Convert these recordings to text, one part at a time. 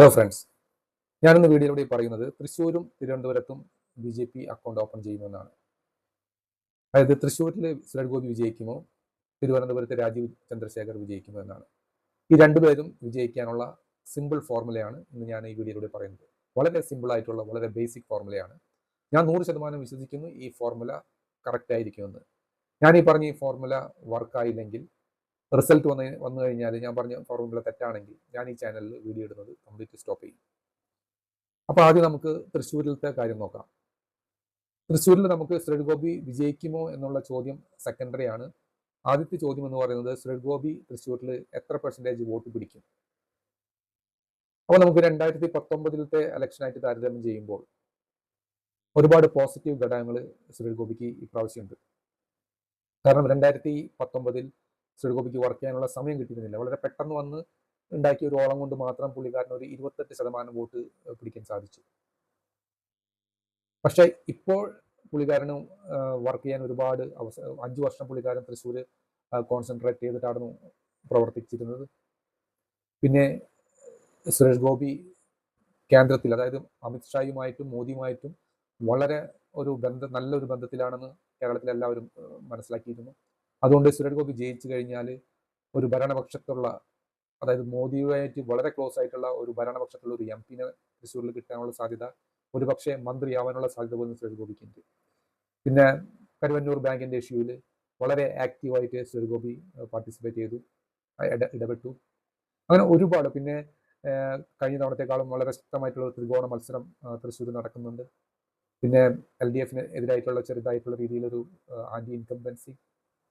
Hello friends ഞാനിന്ന് വീഡിയോയിലൂടെ പറയുന്നത് തൃശ്ശൂരും തിരുവനന്തപുരത്തും B J P account open ചെയ്യുമെന്നാണ് അതായത് തൃശ്ശൂരിൽ സുരേഷ് ഗോപി വിജയിക്കുമോ? തിരുവനന്തപുരത്ത് രാജീവ് ചന്ദ്രശേഖർ വിജയിക്കുമോ എന്നാണ്. ഈ രണ്ടുപേരും വിജയിക്കാനുള്ള സിമ്പിൾ ഫോർമുലയാണ് ഇന്ന് ഞാൻ ഈ വീഡിയോയിലൂടെ പറയുന്നത്. വളരെ സിമ്പിൾ ആയിട്ടുള്ള വളരെ ബേസിക് ഫോർമുലയാണ് ഞാൻ നൂറ് ശതമാനം വിശ്വസിക്കുന്നു ഈ ഫോർമുല കറക്റ്റ് ആയിരിക്കുമെന്ന്. ഞാൻ ഈ പറഞ്ഞ ഈ ഫോർമുല വർക്കായില്ലെങ്കിൽ റിസൾട്ട് വന്ന് വന്നു കഴിഞ്ഞാൽ ഞാൻ പറഞ്ഞ ഫോർമുല തെറ്റാണെങ്കിൽ ഞാൻ ഈ ചാനലിൽ വീഡിയോ ഇടുന്നത് കംപ്ലീറ്റ് സ്റ്റോപ്പ് ചെയ്യും. അപ്പോൾ ആദ്യം നമുക്ക് തൃശ്ശൂരിലത്തെ കാര്യം നോക്കാം. തൃശ്ശൂരിൽ നമുക്ക് സുരേഷ് ഗോപി വിജയിക്കുമോ എന്നുള്ള ചോദ്യം സെക്കൻഡറി ആണ്. ആദ്യത്തെ ചോദ്യം എന്ന് പറയുന്നത് സുരേഷ് ഗോപി തൃശ്ശൂരിൽ എത്ര പെർസെന്റേജ് വോട്ട് പിടിക്കും? അപ്പോൾ നമുക്ക് രണ്ടായിരത്തി പത്തൊമ്പതിലത്തെ ഇലക്ഷനായിട്ട് താരതമ്യം ചെയ്യുമ്പോൾ ഒരുപാട് പോസിറ്റീവ് ഘടകങ്ങൾ സുരേഷ് ഗോപിക്ക് ഇപ്രാവശ്യമുണ്ട് കാരണം രണ്ടായിരത്തി പത്തൊമ്പതിൽ സുരേഷ് ഗോപിക്ക് വർക്ക് ചെയ്യാനുള്ള സമയം കിട്ടിയിരുന്നില്ല. വളരെ പെട്ടെന്ന് വന്ന് ഉണ്ടാക്കിയ ഒരു ഓളം കൊണ്ട് മാത്രം പുള്ളിക്കാരന് ഒരു ഇരുപത്തെട്ട് ശതമാനം വോട്ട് പിടിക്കാൻ സാധിച്ചു. പക്ഷേ ഇപ്പോൾ പുള്ളിക്കാരന് വർക്ക് ചെയ്യാൻ ഒരുപാട് അവസ അഞ്ച് വർഷം പുള്ളിക്കാരൻ തൃശ്ശൂർ കോൺസെൻട്രേറ്റ് ചെയ്തിട്ടായിരുന്നു പ്രവർത്തിച്ചിരുന്നത്. പിന്നെ സുരേഷ് ഗോപി കേന്ദ്രത്തിൽ അതായത് അമിത്ഷായുമായിട്ടും മോദിയുമായിട്ടും വളരെ ഒരു ബന്ധം നല്ലൊരു ബന്ധത്തിലാണെന്ന് കേരളത്തിൽ എല്ലാവരും മനസ്സിലാക്കിയിരുന്നു. അതുകൊണ്ട് സുരേഷ് ഗോപി ജയിച്ചു കഴിഞ്ഞാൽ ഒരു ഭരണപക്ഷത്തുള്ള അതായത് മോദിയുമായിട്ട് വളരെ ക്ലോസ് ആയിട്ടുള്ള ഒരു ഭരണപക്ഷത്തുള്ള ഒരു എം പിനെ തൃശ്ശൂരിൽ കിട്ടാനുള്ള സാധ്യത ഒരു പക്ഷേ മന്ത്രിയാവാനുള്ള സാധ്യത പോലും സുരേഷ് ഗോപിക്കുണ്ട്. പിന്നെ കരുവന്നൂർ ബാങ്കിന്റെ ഇഷ്യൂവിൽ വളരെ ആക്റ്റീവായിട്ട് സുരേഷ് ഗോപി പാർട്ടിസിപ്പേറ്റ് ചെയ്തു ഇട- ഇടപെട്ടു. അങ്ങനെ ഒരുപാട് പിന്നെ കഴിഞ്ഞ തവണത്തെക്കാളും വളരെ ശക്തമായിട്ടുള്ള ത്രികോണ മത്സരം തൃശ്ശൂർ നടക്കുന്നുണ്ട്. പിന്നെ എൽ ഡി എഫിന് എതിരായിട്ടുള്ള ചെറുതായിട്ടുള്ള രീതിയിലൊരു ആന്റി ഇൻകംബൻസി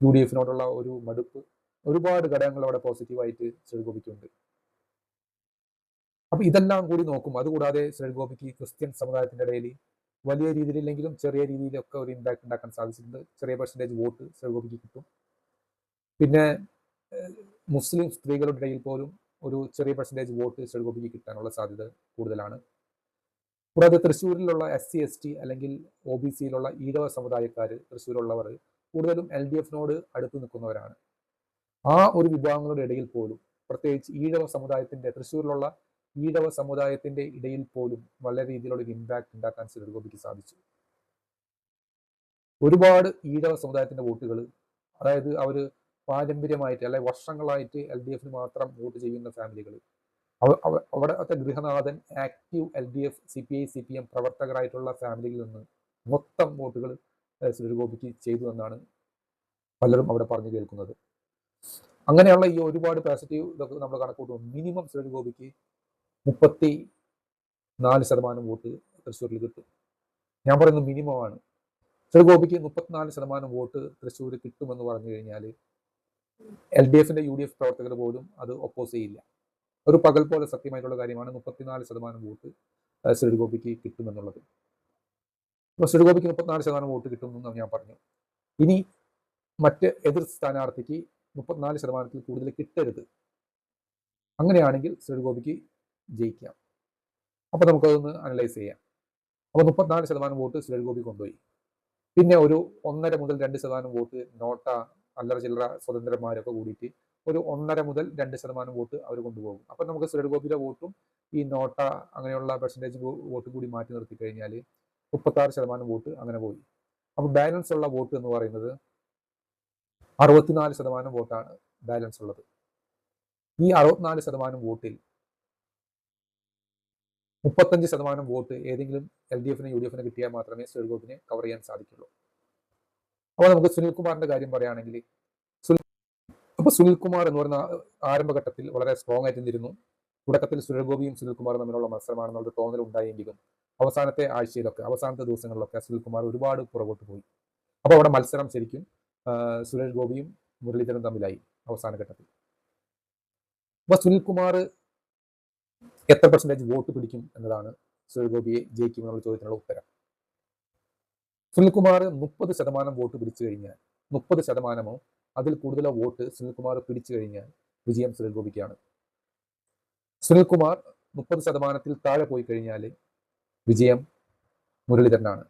യു ഡി എഫിനോടുള്ള ഒരു മടുപ്പ് ഒരുപാട് ഘടകങ്ങൾ അവിടെ പോസിറ്റീവായിട്ട് സുരേഷ് ഗോപിക്കുണ്ട് അപ്പൊ ഇതെല്ലാം കൂടി നോക്കും. അതുകൂടാതെ ശ്രീ ഗോപിക്ക് ക്രിസ്ത്യൻ സമുദായത്തിന്റെ ഇടയിൽ വലിയ രീതിയിലെങ്കിലും ചെറിയ രീതിയിലൊക്കെ ഒരു ഇമ്പാക്ട് ഉണ്ടാക്കാൻ സാധിച്ചിട്ടുണ്ട്. ചെറിയ പെർസെന്റേജ് വോട്ട് ശ്രീ ഗോപിക്ക് കിട്ടും. പിന്നെ മുസ്ലിം സ്ത്രീകളുടെ ഇടയിൽ പോലും ഒരു ചെറിയ പെർസെന്റേജ് വോട്ട് ശ്രീ ഗോപിക്ക് കിട്ടാനുള്ള സാധ്യത കൂടുതലാണ്. കൂടാതെ തൃശ്ശൂരിലുള്ള എസ് സി എസ് ടി അല്ലെങ്കിൽ ഒ ബി സിയിലുള്ള ഈഴവ സമുദായക്കാർ തൃശ്ശൂരുള്ളവർ കൂടുതലും എൽ ഡി എഫിനോട് അടുത്ത് നിൽക്കുന്നവരാണ്. ആ ഒരു വിഭാഗങ്ങളുടെ ഇടയിൽ പോലും പ്രത്യേകിച്ച് ഈഴവ സമുദായത്തിന്റെ തൃശ്ശൂരിലുള്ള ഈഴവ സമുദായത്തിന്റെ ഇടയിൽ പോലും വളരെ രീതിയിലുള്ള ഒരു ഇമ്പാക്ട് ഉണ്ടാക്കാൻ സുരേഷ് ഗോപിക്ക് സാധിച്ചു. ഒരുപാട് ഈഴവ സമുദായത്തിന്റെ വോട്ടുകൾ അതായത് അവർ പാരമ്പര്യമായിട്ട് അല്ലെ വർഷങ്ങളായിട്ട് എൽ ഡി എഫിന് മാത്രം വോട്ട് ചെയ്യുന്ന ഫാമിലികൾ അവിടത്തെ ഗൃഹനാഥൻ active L D F C P I C P M പ്രവർത്തകരായിട്ടുള്ള ഫാമിലിയിൽ നിന്ന് മൊത്തം വോട്ടുകൾ സുരേഷ് ഗോപിക്ക് ചെയ്തു എന്നാണ് പലരും അവിടെ പറഞ്ഞു കേൾക്കുന്നത്. അങ്ങനെയുള്ള ഈ ഒരുപാട് പോസിറ്റീവ് ഇതൊക്കെ നമ്മൾ കണക്കൂട്ടും മിനിമം സുരേഷ് ഗോപിക്ക് മുപ്പത്തി നാല് ശതമാനം വോട്ട് തൃശ്ശൂരിൽ കിട്ടും. ഞാൻ പറയുന്നത് മിനിമമാണ് ശ്രീഗോപിക്ക് ഗോപിക്ക് മുപ്പത്തിനാല് ശതമാനം വോട്ട് തൃശ്ശൂർ കിട്ടുമെന്ന് പറഞ്ഞു കഴിഞ്ഞാൽ എൽ ഡി എഫിന്റെ യു ഡി എഫ് പ്രവർത്തകർ പോലും അത് ഒപ്പോസ് ചെയ്യില്ല. ഒരു പകൽ പോലെ സത്യമായിട്ടുള്ള കാര്യമാണ് മുപ്പത്തിനാല് ശതമാനം വോട്ട് സുരേഷ് ഗോപിക്ക് കിട്ടുമെന്നുള്ളത്. അപ്പോൾ ഗോപിക്ക് മുപ്പത്തിനാല് ശതമാനം വോട്ട് കിട്ടുമെന്ന് ഞാൻ പറഞ്ഞു. ഇനി മറ്റ് എതിർ സ്ഥാനാർത്ഥിക്ക് മുപ്പത്തിനാല് ശതമാനത്തിൽ കൂടുതൽ കിട്ടരുത്. അങ്ങനെയാണെങ്കിൽ ഗോപിക്ക് ജയിക്കാം. അപ്പോൾ നമുക്കതൊന്ന് അനലൈസ് ചെയ്യാം. അപ്പോൾ മുപ്പത്തിനാല് ശതമാനം വോട്ട് സുരേഷ് ഗോപി കൊണ്ടുപോയി. പിന്നെ ഒരു ഒന്നര മുതൽ രണ്ട് ശതമാനം വോട്ട് നോട്ട അല്ലറ ചില്ലറ സ്വതന്ത്രന്മാരൊക്കെ കൂടിയിട്ട് ഒരു ഒന്നര മുതൽ രണ്ട് ശതമാനം വോട്ട് അവർ കൊണ്ടുപോകും. അപ്പം നമുക്ക് സുരേഷ് വോട്ടും ഈ നോട്ട അങ്ങനെയുള്ള പെർസെന്റേജ് വോട്ട് കൂടി മാറ്റി നിർത്തി കഴിഞ്ഞാൽ മുപ്പത്താറ് ശതമാനം വോട്ട് അങ്ങനെ പോയി. അപ്പോൾ ബാലൻസ് ഉള്ള വോട്ട് എന്ന് പറയുന്നത് അറുപത്തിനാല് ശതമാനം വോട്ടാണ് ബാലൻസ് ഉള്ളത്. ഈ അറുപത്തിനാല് ശതമാനം വോട്ടിൽ മുപ്പത്തഞ്ച് ശതമാനം വോട്ട് ഏതെങ്കിലും എൽ ഡി എഫിന് യു ഡി എഫിന് കിട്ടിയാൽ മാത്രമേ സ്റ്റേറ്റ് കവർ ചെയ്യാൻ സാധിക്കുള്ളൂ. അപ്പോൾ നമുക്ക് സുനിൽകുമാറിന്റെ കാര്യം പറയുകയാണെങ്കിൽ സുനിൽ അപ്പോൾ സുനിൽകുമാർ എന്ന് പറയുന്ന ആരംഭഘട്ടത്തിൽ വളരെ സ്ട്രോങ് ആയിട്ട് നിന്നിരുന്നു തുടക്കത്തിൽ സുരേഷ് ഗോപിയും സുനിൽകുമാറും തമ്മിലുള്ള മത്സരമാണെന്നുള്ള തോന്നൽ ഉണ്ടായെങ്കിലും അവസാനത്തെ ആഴ്ചയിലൊക്കെ അവസാനത്തെ ദിവസങ്ങളിലൊക്കെ സുനിൽകുമാർ ഒരുപാട് പുറകോട്ട് പോയി. അപ്പോൾ അവിടെ മത്സരം ശരിക്കും സുരേഷ് ഗോപിയും മുരളീധരൻ തമ്മിലായി അവസാന ഘട്ടത്തിൽ. അപ്പോൾ സുനിൽകുമാർ എത്ര പെർസെന്റേജ് വോട്ട് പിടിക്കും എന്നതാണ് സുരേഷ് ഗോപിയെ ജയിക്കും എന്നുള്ള ചോദ്യത്തിനുള്ള ഉത്തരം. സുനിൽകുമാർ മുപ്പത് ശതമാനം വോട്ട് പിടിച്ചു കഴിഞ്ഞാൽ മുപ്പത് ശതമാനമോ അതിൽ കൂടുതലോ വോട്ട് സുനിൽകുമാർ പിടിച്ചു കഴിഞ്ഞാൽ വിജയം സുനിൽ ഗോപിക്കാണ്. സുനിൽകുമാർ മുപ്പത് ശതമാനത്തിൽ താഴെ പോയി കഴിഞ്ഞാൽ വിജയം മുരളീധരനാണ്.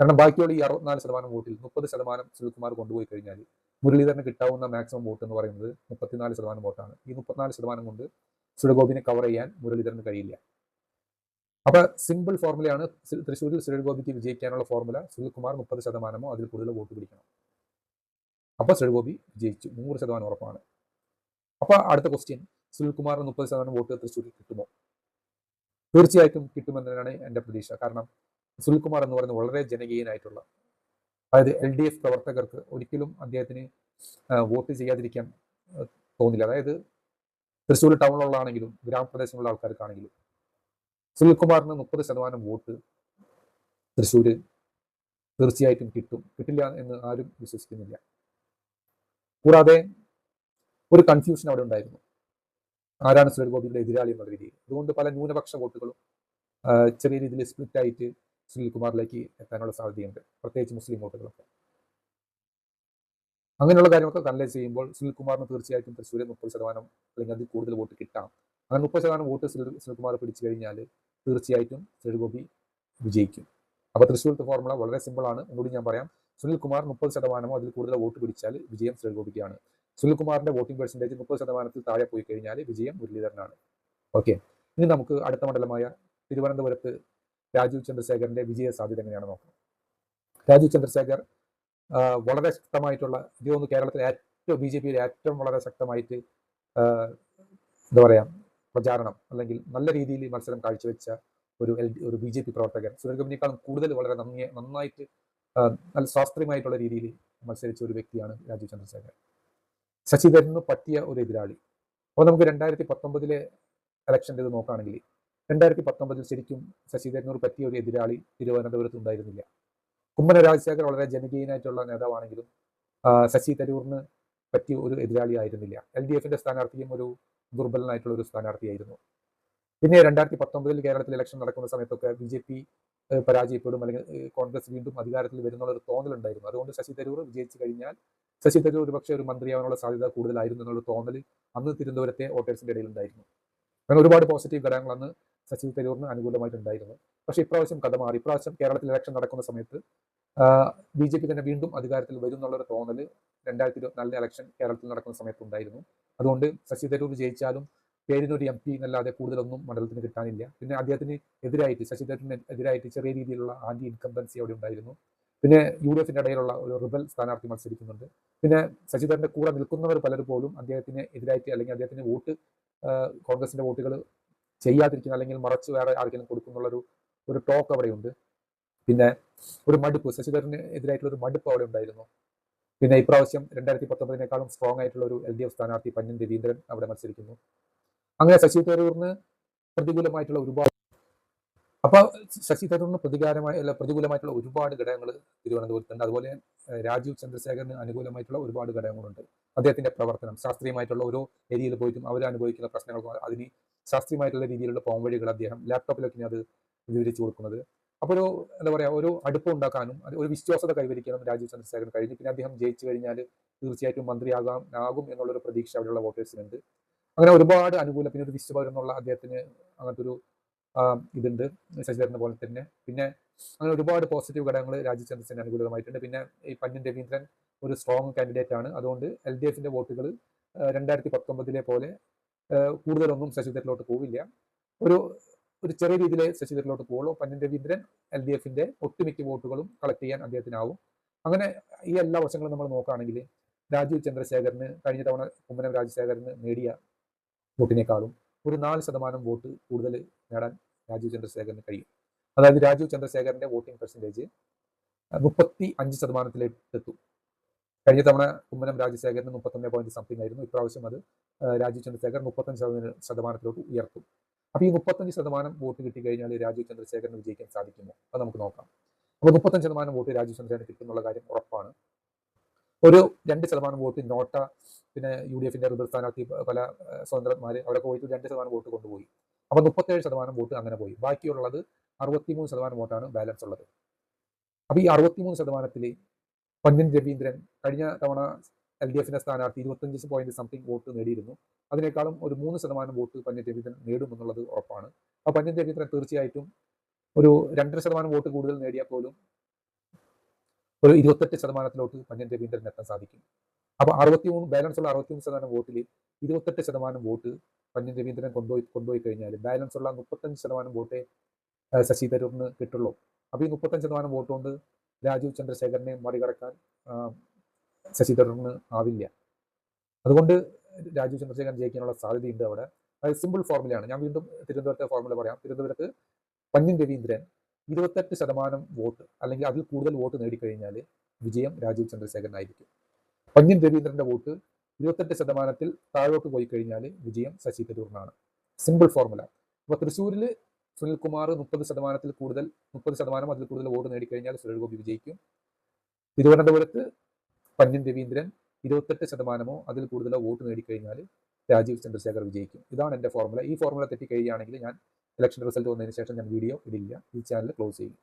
കാരണം ബാക്കിയുള്ള ഈ അറുപത്തിനാല് ശതമാനം വോട്ടിൽ മുപ്പത് ശതമാനം സുനിൽകുമാർ കൊണ്ടുപോയി കഴിഞ്ഞാൽ മുരളീധരന് കിട്ടാവുന്ന മാക്സിമം വോട്ട് എന്ന് പറയുന്നത് മുപ്പത്തിനാല് ശതമാനം വോട്ടാണ്. ഈ മുപ്പത്തിനാല് ശതമാനം കൊണ്ട് സുരഗോപിനെ കവർ ചെയ്യാൻ മുരളീധരന് കഴിയില്ല. അപ്പൊ സിമ്പിൾ ഫോർമുലയാണ് തൃശ്ശൂരിൽ സുരേഷ് വിജയിക്കാനുള്ള ഫോർമുല സുനിൽകുമാർ മുപ്പത് ശതമാനമോ അതിൽ കൂടുതൽ വോട്ട് പിടിക്കണം. അപ്പൊ സുരേഷ് ഗോപി വിജയിച്ചു. നൂറ് ശതമാനം ഉറപ്പാണ്. അപ്പൊ അടുത്ത ക്വസ്റ്റ്യൻ സുനിൽകുമാറിന് മുപ്പത് ശതമാനം വോട്ട് തൃശ്ശൂരിൽ കിട്ടുമോ? തീർച്ചയായിട്ടും കിട്ടുമെന്നാണ് എന്റെ പ്രതീക്ഷ. കാരണം സുനിൽകുമാർ എന്ന് പറയുന്നത് വളരെ ജനകീയനായിട്ടുള്ള അതായത് എൽ ഡി എഫ് പ്രവർത്തകർക്ക് ഒരിക്കലും അദ്ദേഹത്തിന് വോട്ട് ചെയ്യാതിരിക്കാൻ തോന്നില്ല. അതായത് തൃശ്ശൂർ ടൗണിലുള്ളതാണെങ്കിലും ഗ്രാമപ്രദേശങ്ങളിലുള്ള ആൾക്കാർക്കാണെങ്കിലും സുനിൽകുമാറിന് മുപ്പത് ശതമാനം വോട്ട് തൃശ്ശൂര് തീർച്ചയായിട്ടും കിട്ടും. കിട്ടില്ല എന്ന് ആരും വിശ്വസിക്കുന്നില്ല. കൂടാതെ ഒരു കൺഫ്യൂഷൻ അവിടെ ഉണ്ടായിരുന്നു. ആരാണ് സുരേഷ് ഗോപിയുടെ എതിരാളി എന്നുള്ള രീതിയിൽ. അതുകൊണ്ട് പല ന്യൂനപക്ഷ വോട്ടുകളും ചെറിയ രീതിയിൽ സ്പ്ലിറ്റ് ആയിട്ട് സുനിൽകുമാറിലേക്ക് എത്താനുള്ള സാധ്യതയുണ്ട്. പ്രത്യേകിച്ച് മുസ്ലിം വോട്ടുകളൊക്കെ. അങ്ങനെയുള്ള കാര്യങ്ങളൊക്കെ കണ്ടലൈസ് ചെയ്യുമ്പോൾ സുനിൽകുമാറിന് തീർച്ചയായിട്ടും തൃശ്ശൂരിൽ മുപ്പത് ശതമാനം അല്ലെങ്കിൽ അതിൽ കൂടുതൽ വോട്ട് കിട്ടാം. അങ്ങനെ മുപ്പത് ശതമാനം വോട്ട് സുനിൽ സുനിൽകുമാർ പിടിച്ചു കഴിഞ്ഞാൽ തീർച്ചയായിട്ടും സുരേഷ് ഗോപി വിജയിക്കും. അപ്പോൾ തൃശ്ശൂരത്തെ ഫോർമുല വളരെ സിമ്പിൾ ആണ്. ഒന്നുകൂടി ഞാൻ പറയാം. സുനിൽകുമാർ മുപ്പത് ശതമാനമോ അതിൽ കൂടുതൽ വോട്ട് പിടിച്ചാൽ വിജയം സുരേഷ് ഗോപിക്കാണ്. സുനിൽകുമാറിന്റെ വോട്ടിംഗ് പെർസെന്റേജ് മുപ്പത് ശതമാനത്തിൽ താഴെ പോയി കഴിഞ്ഞാൽ വിജയം മുരളീധരനാണ്. ഓക്കെ. ഇനി നമുക്ക് അടുത്ത മണ്ഡലമായ തിരുവനന്തപുരത്ത് രാജീവ് ചന്ദ്രശേഖരന്റെ വിജയ സാധ്യത എങ്ങനെയാണ് നോക്കാം? രാജീവ് ചന്ദ്രശേഖർ വളരെ ശക്തമായിട്ടുള്ള എനിക്ക് തോന്നുന്നു കേരളത്തിലെ ഏറ്റവും ബി ജെ പിയിൽ ഏറ്റവും വളരെ ശക്തമായിട്ട് എന്താ പറയാ പ്രചാരണം അല്ലെങ്കിൽ നല്ല രീതിയിൽ മത്സരം കാഴ്ചവെച്ച ഒരു എൽ ഒരു ബി ജെ പി പ്രവർത്തകൻ സുരേഷ് കൂടുതൽ വളരെ നന്ദി നന്നായിട്ട് നല്ല ശാസ്ത്രീയമായിട്ടുള്ള രീതിയിൽ മത്സരിച്ച ഒരു വ്യക്തിയാണ് രാജീവ് ചന്ദ്രശേഖർ ശശിധരന് പറ്റിയ ഒരു എതിരാളി. അപ്പോൾ നമുക്ക് രണ്ടായിരത്തി പത്തൊമ്പതിലെ ഇലക്ഷന്റെ ഇത് നോക്കുകയാണെങ്കിൽ രണ്ടായിരത്തി പത്തൊമ്പതിൽ ശരിക്കും ശശിധരനോട് പറ്റിയ ഒരു എതിരാളി തിരുവനന്തപുരത്ത് ഉണ്ടായിരുന്നില്ല. കുമ്മന രാജശേഖർ വളരെ ജനകീയനായിട്ടുള്ള നേതാവാണെങ്കിലും ശശി തരൂറിന് പറ്റിയ ഒരു എതിരാളി ആയിരുന്നില്ല. എൽ ഡി എഫിന്റെ സ്ഥാനാർത്ഥിയും ഒരു ദുർബലനായിട്ടുള്ള ഒരു സ്ഥാനാർത്ഥിയായിരുന്നു. പിന്നെ രണ്ടായിരത്തി പത്തൊമ്പതിൽ കേരളത്തിൽ ഇലക്ഷൻ നടക്കുന്ന സമയത്തൊക്കെ ബി ജെ പി പരാജയപ്പെടും അല്ലെങ്കിൽ കോൺഗ്രസ് വീണ്ടും അധികാരത്തിൽ വരുന്നുള്ള ഒരു തോന്നലുണ്ടായിരുന്നു. അതുകൊണ്ട് ശശി തരൂർ വിജയിച്ചു കഴിഞ്ഞാൽ ശശി തരൂർ ഒരുപക്ഷെ ഒരു മന്ത്രിയാവാനുള്ള സാധ്യത കൂടുതലായിരുന്നു എന്നുള്ള തോന്നൽ അന്ന് തിരുവനന്തപുരത്തെ വോട്ടേഴ്സിന്റെ ഇടയിൽ ഉണ്ടായിരുന്നു. അങ്ങനെ ഒരുപാട് പോസിറ്റീവ് ഘടകങ്ങൾ അന്ന് ശശി തരൂറിന് അനുകൂലമായിട്ടുണ്ടായിരുന്നു. പക്ഷേ ഇപ്രാവശ്യം കഥ മാറി. ഇപ്രാവശ്യം കേരളത്തിൽ ഇലക്ഷൻ നടക്കുന്ന സമയത്ത് ബി ജെ പി തന്നെ വീണ്ടും അധികാരത്തിൽ വരും എന്നുള്ളൊരു തോന്നൽ രണ്ടായിരത്തി ഇരുപത്തിനാലിലെ ഇലക്ഷൻ കേരളത്തിൽ നടക്കുന്ന സമയത്ത് ഉണ്ടായിരുന്നു. അതുകൊണ്ട് ശശി തരൂർ ജയിച്ചാലും പേരിനൊരു എം പി എന്നല്ലാതെ കൂടുതലൊന്നും മണ്ഡലത്തിന് കിട്ടാനില്ല. പിന്നെ അദ്ദേഹത്തിന് എതിരായിട്ട് ശശി തരൂരിന് എതിരായിട്ട് ചെറിയ രീതിയിലുള്ള ആന്റി ഇൻകംബൻസി അവിടെ ഉണ്ടായിരുന്നു. പിന്നെ യു ഡി എഫിന്റെ ഇടയിലുള്ള ഒരു റിബൽ സ്ഥാനാർത്ഥി മത്സരിക്കുന്നുണ്ട്. പിന്നെ ശശിധരന്റെ കൂടെ നിൽക്കുന്നവർ പലരും പോലും അദ്ദേഹത്തിന് എതിരായിട്ട് അല്ലെങ്കിൽ അദ്ദേഹത്തിന് വോട്ട് കോൺഗ്രസിന്റെ വോട്ടുകൾ ചെയ്യാതിരിക്കുന്ന അല്ലെങ്കിൽ മറച്ച് വേറെ ആർക്കെങ്കിലും കൊടുക്കുന്നുള്ളൊരു ഒരു ടോക്ക് അവിടെയുണ്ട്. പിന്നെ ഒരു മടുപ്പ് ശശിധരന് എതിരായിട്ടുള്ള ഒരു മടുപ്പ് അവിടെ ഉണ്ടായിരുന്നു. പിന്നെ ഇപ്രാവശ്യം രണ്ടായിരത്തി പത്തൊമ്പതിനേക്കാളും സ്ട്രോങ് ആയിട്ടുള്ള ഒരു എൽ ഡി എഫ് സ്ഥാനാർത്ഥി പന്നൻ രവീന്ദ്രൻ അവിടെ മത്സരിക്കുന്നു. അങ്ങനെ ശശി തരൂറിന് പ്രതികൂലമായിട്ടുള്ള ഒരുപാട് അപ്പൊ ശശി തരൂറിന് പ്രതികാരമായ അല്ല പ്രതികൂലമായിട്ടുള്ള ഒരുപാട് ഘടകങ്ങൾ തിരുവനന്തപുരത്തുണ്ട്. അതുപോലെ രാജീവ് ചന്ദ്രശേഖരന് അനുകൂലമായിട്ടുള്ള ഒരുപാട് ഘടകങ്ങളുണ്ട്. അദ്ദേഹത്തിന്റെ പ്രവർത്തനം ശാസ്ത്രീയമായിട്ടുള്ള ഓരോ ഏരിയയിൽ പോയിട്ടും അവർ അനുഭവിക്കുന്ന പ്രശ്നങ്ങൾ അതിന് ശാസ്ത്രീയമായിട്ടുള്ള രീതിയിലുള്ള പോംവഴികൾ അദ്ദേഹം ലാപ്ടോപ്പിലൊക്കെ അത് വിവരിച്ചു കൊടുക്കുന്നത്. അപ്പോൾ ഒരു എന്താ പറയാ ഒരു അടുപ്പം ഉണ്ടാക്കാനും ഒരു വിശ്വാസത കൈവരിക്കാനും രാജീവ് ചന്ദ്രശേഖരൻ കഴിഞ്ഞു. പിന്നെ അദ്ദേഹം ജയിച്ചു കഴിഞ്ഞാൽ തീർച്ചയായിട്ടും മന്ത്രിയാകാം ആകും എന്നുള്ളൊരു പ്രതീക്ഷ അവിടെയുള്ള വോട്ടേഴ്സിനുണ്ട്. അങ്ങനെ ഒരുപാട് അനുകൂല പിന്നെ ഒരു വിശ്വപൗരൻ എന്നുള്ള അദ്ദേഹത്തിന് അങ്ങനത്തെ ഒരു ഇതുണ്ട്. ശശിധരനെ പോലെ തന്നെ. പിന്നെ അങ്ങനെ ഒരുപാട് പോസിറ്റീവ് ഘടകങ്ങൾ രാജീവ് അനുകൂലമായിട്ടുണ്ട്. പിന്നെ ഈ പന്നിൻ രവീന്ദ്രൻ ഒരു സ്ട്രോങ് കാൻഡിഡേറ്റ് ആണ്. അതുകൊണ്ട് എൽ ഡി എഫിന്റെ വോട്ടുകൾ രണ്ടായിരത്തി പത്തൊമ്പതിലെ പോലെ കൂടുതലൊന്നും ശശിധരനിലോട്ട് പോവില്ല. ഒരു ഒരു ചെറിയ രീതിയിൽ ശശിധരനിലോട്ട് പോകുള്ളൂ പന്നിൻ രവീന്ദ്രൻ എൽ ഡി എഫിന്റെ ഒട്ടുമിക്ക വോട്ടുകളും കളക്ട് ചെയ്യാൻ അദ്ദേഹത്തിനാവും. അങ്ങനെ ഈ എല്ലാ വശങ്ങളും നമ്മൾ നോക്കുകയാണെങ്കിൽ രാജീവ് ചന്ദ്രശേഖരന് കഴിഞ്ഞ തവണ കുമ്മനം രാജശേഖരന് നേടിയ വോട്ടിനേക്കാളും ഒരു നാല് ശതമാനം വോട്ട് കൂടുതൽ നേടാൻ രാജീവ് ചന്ദ്രശേഖരന് കഴിയും. അതായത് രാജീവ് ചന്ദ്രശേഖരന്റെ വോട്ടിംഗ് പെർസെന്റേജ് മുപ്പത്തി അഞ്ച് ശതമാനത്തിലെത്തു കഴിഞ്ഞ തവണ കുമ്മനം രാജശേഖരന് മുപ്പത്തൊന്ന് പോയിന്റ് സംതിങ് ആയിരുന്നു. ഇപ്രാവശ്യം അത് രാജീവ് ചന്ദ്രശേഖർ മുപ്പത്തഞ്ച് ശതമാനം ശതമാനത്തിലോട്ട് ഉയർത്തും. അപ്പൊ ഈ മുപ്പത്തഞ്ച് ശതമാനം വോട്ട് കിട്ടിക്കഴിഞ്ഞാൽ രാജീവ് ചന്ദ്രശേഖരന് വിജയിക്കാൻ സാധിക്കുമോ? അത് നമുക്ക് നോക്കാം. അപ്പോൾ മുപ്പത്തഞ്ച് ശതമാനം വോട്ട് രാജീവ് ചന്ദ്രശേഖരന് കിട്ടുന്നുള്ള കാര്യം ഉറപ്പാണ്. ഒരു രണ്ട് ശതമാനം വോട്ട് നോട്ട പിന്നെ യു ഡി എഫിന്റെ റിബൽ സ്ഥാനാർത്ഥി പല സ്വതന്ത്രന്മാര് അവരൊക്കെ പോയിട്ട് രണ്ട് ശതമാനം വോട്ട് കൊണ്ടുപോയി. അപ്പൊ മുപ്പത്തേഴ് ശതമാനം വോട്ട് അങ്ങനെ പോയി. ബാക്കിയുള്ളത് അറുപത്തിമൂന്ന് ശതമാനം വോട്ടാണ് ബാലൻസ് ഉള്ളത്. അപ്പൊ ഈ അറുപത്തിമൂന്ന് ശതമാനത്തിൽ പന്യൻ രവീന്ദ്രൻ കഴിഞ്ഞ തവണ എൽ ഡി എഫിന്റെ സ്ഥാനാർത്ഥി ഇരുപത്തഞ്ച് പോയിന്റ് സംതിങ് വോട്ട് നേടിയിരുന്നു. അതിനേക്കാളും ഒരു മൂന്ന് ശതമാനം വോട്ട് പന്യൻ രവീന്ദ്രൻ നേടുമെന്നുള്ളത് ഉറപ്പാണ്. അപ്പൊ പന്യൻ രവീന്ദ്രൻ തീർച്ചയായിട്ടും ഒരു രണ്ടര ശതമാനം വോട്ട് കൂടുതൽ നേടിയാൽ പോലും ഒരു ഇരുപത്തെട്ട് ശതമാനത്തിലോട്ട് പന്യൻ രവീന്ദ്രൻ എത്താൻ സാധിക്കും. അപ്പൊ അറുപത്തിമൂന്ന് ബാലൻസ് ഉള്ള അറുപത്തിമൂന്ന് ശതമാനം വോട്ടിൽ ഇരുപത്തെട്ട് ശതമാനം വോട്ട് പന്യൻ രവീന്ദ്രൻ കൊണ്ടുപോയി കൊണ്ടുപോയി കഴിഞ്ഞാൽ ബാലൻസ് ഉള്ള മുപ്പത്തഞ്ച് ശതമാനം വോട്ടേ ശശി തരൂറിന് കിട്ടുള്ളൂ. അപ്പോൾ ഈ മുപ്പത്തഞ്ച് ശതമാനം വോട്ട് കൊണ്ട് രാജീവ് ചന്ദ്രശേഖരനെ മറികടക്കാൻ ശശി തരൂറിന് ആവില്ല. അതുകൊണ്ട് രാജീവ് ചന്ദ്രശേഖരൻ ജയിക്കാനുള്ള സാധ്യതയുണ്ട് അവിടെ. അത് സിമ്പിൾ ഫോർമുലയാണ് ഞാൻ വീണ്ടും തിരുവനന്തപുരത്തെ ഫോർമുല പറയാം. തിരുവനന്തപുരത്ത് പഞ്ഞൻ രവീന്ദ്രൻ ഇരുപത്തെട്ട് ശതമാനം വോട്ട് അല്ലെങ്കിൽ അതിൽ കൂടുതൽ വോട്ട് നേടിക്കഴിഞ്ഞാൽ വിജയം രാജീവ് ചന്ദ്രശേഖരനായിരിക്കും. പഞ്ഞൻ രവീന്ദ്രന്റെ വോട്ട് ഇരുപത്തെട്ട് ശതമാനത്തിൽ താഴോട്ട് പോയി കഴിഞ്ഞാൽ വിജയം ശശി തരൂറിനാണ് സിമ്പിൾ ഫോർമുല അപ്പോൾ തൃശ്ശൂരിൽ സുനിൽകുമാർ മുപ്പത് ശതമാനത്തിൽ കൂടുതൽ മുപ്പത് ശതമാനം അതിൽ കൂടുതൽ വോട്ട് നേടിക്കഴിഞ്ഞാൽ സുരേഷ് ഗോപി വിജയിക്കും. തിരുവനന്തപുരത്ത് പഞ്ചൻ രവീന്ദ്രൻ ഇരുപത്തെട്ട് ശതമാനമോ അതിൽ കൂടുതലോ വോട്ട് നേടിക്കഴിഞ്ഞാൽ രാജീവ് ചന്ദ്രശേഖർ വിജയിക്കും. ഇതാണ് എന്റെ ഫോർമുല ഈ ഫോർമുല തെറ്റിക്കഴിയുകയാണെങ്കിൽ ഞാൻ ഇലക്ഷൻ റിസൾട്ട് വന്നതിന് ശേഷം ഞാൻ വീഡിയോ ഇടില്ല ഈ ചാനൽ ക്ലോസ് ചെയ്യും